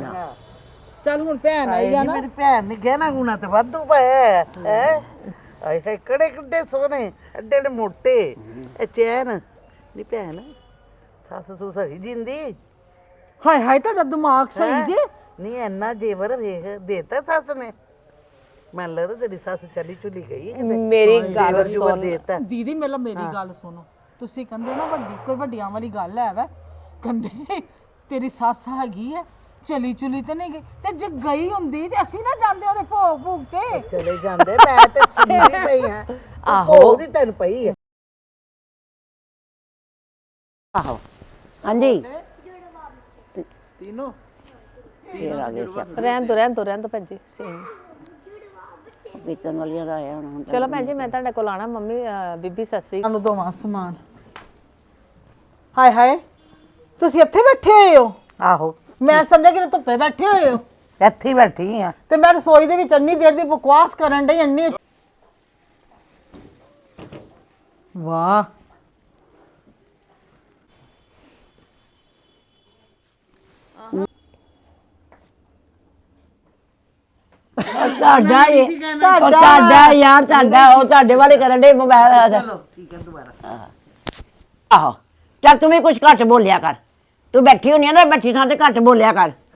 ਚੱਲ ਹੁਣ ਭੈਣ ਆਈ ਆ ਨਾ ਮੇਰੀ ਭੈਣ ਨੇ ਗਹਿਣਾ ਗੁਣਾ ਤੇ ਵਾਧੂ ਪਾਇਆ ਹੈ ਆਏ ਹਾਏ ਕਿਹੜੇ ਕਿੱਡੇ ਸੋਹਣੇ ਐਡੇ ਐਡੇ ਮੋਟੇ। ਇਹ ਚੈਨ ਨਹੀਂ ਭੈਣ ਸੱਸ ਸੂ ਸਹੀ ਜਿੰਦੀ। ਹਾਏ ਹਾਏ ਤੁਹਾਡਾ ਦਿਮਾਗ ਸਹੀ ਹੈਂ? ਜੇ। ਨਹੀਂ ਐਨਾ ਜੇਵਰ ਵੇਖ ਦੇਤਾ ਸੱਸ ਨੇ। ਮੈਨੂੰ ਲੱਗਦਾ ਤੇਰੀ ਸੱਸ ਚਲੀ ਚੁਲੀ ਗਈ ਕਿਤੇ। ਮੇਰੀ ਗੱਲ ਜੇਵਰ ਜੁਵਰ ਸੁਣ। ਦੇਤਾ। ਦੀਦੀ ਮੇਲਾ ਮੇਰੀ ਗੱਲ ਸੁਣੋ। ਤੁਸੀਂ ਕਹਿੰਦੇ ਨਾ ਵੱਡੀ ਕੋਈ ਵੱਡੀਆਂ ਵਾਲੀ ਗੱਲ ਹੈ ਵੈ। ਕਹਿੰਦੇ ਤੇਰੀ ਸੱਸ ਹੈਗੀ ਹੈ ਚਲੀ ਚੁਲੀ ਤੇ ਨਹੀਂ ਗਈ। ਤੇ ਜੇ ਗਈ ਹੁੰਦੀ ਤੇ ਅਸੀਂ ਨਾ ਜਾਂਦੇ ਉਹਦੇ ਭੋਗ ਭੂਗ ਤੇ। ਚਲੇ ਜਾਂਦੇ ਮੈਂ ਤੇ ਸੁਣਦੀ ਪਈ ਹਾਂ ਆਹੋ। ਉਹਦੀ ਤੈਨੂੰ ਪਈ ਹੈ ਆਹੋ। ਹਾਂਜੀ। ਤੀਨੋਂ। ਫੇਰ ਆ ਗਏ ਰਹਿਣ ਦੋ ਰਹਿਣ ਦੋ ਰਹਿਣ ਦੋ ਭੈਣ ਜੀ। ਸੇਮ। ਵੇਚਣ ਵਾਲੀਆਂ ਦਾ ਆਇਆ ਹੁਣ ਚਲੋ ਭੈਣ ਜੀ ਮੈਂ ਤੁਹਾਡੇ ਕੋਲ ਆਣਾ ਮੰਮੀ ਅਹ, ਬੀਬੀ ਸਸਰੀ ਸਾਨੂੰ ਦੋਵਾਂ ਸਮਾਨ। ਹਾਏ ਹਾਏ ਤੁਸੀਂ ਇੱਥੇ ਬੈਠੇ ਹੋਏ ਹੋ? ਆਹੋ। ਮੈਂ ਸਮਝਿਆ ਕਿ ਧੁੱਪੇ ਬੈਠੇ ਹੋਏ ਹੋ। ਇੱਥੇ ਹੀ ਬੈਠੀ ਆ। ਤੇ ਮੈਂ ਰਸੋਈ ਦੇ ਵਿੱਚ ਇੰਨੀ ਦੇਰ ਦੀ ਬਕਵਾਸ ਕਰਨ ਡਈ ਇੰਨੀ ਵਾਹ। ਤੁਹਾਡਾ ਇਹ ਤੁਹਾਡਾ ਯਾਰ ਤੁਹਾਡਾ ਉਹ ਤੁਹਾਡੇ ਵਾਲੇ ਕਰਨ ਦੇ ਮੋਬਾਈਲ ਚਲੋ ਠੀਕ ਹੈ ਦੁਬਾਰਾ। ਆਹੋ। ਚੱਲ ਤੂੰ ਵੀ ਕੁਝ ਘੱਟ ਬੋਲਿਆ ਕਰ। ਤੂੰ ਬੈਠੀ ਹੋਣੀ ਆ ਨਾ ਬੈਠੀ ਥਾਂ ਤੇ ਘੱਟ ਬੋਲਿਆ ਕਰ।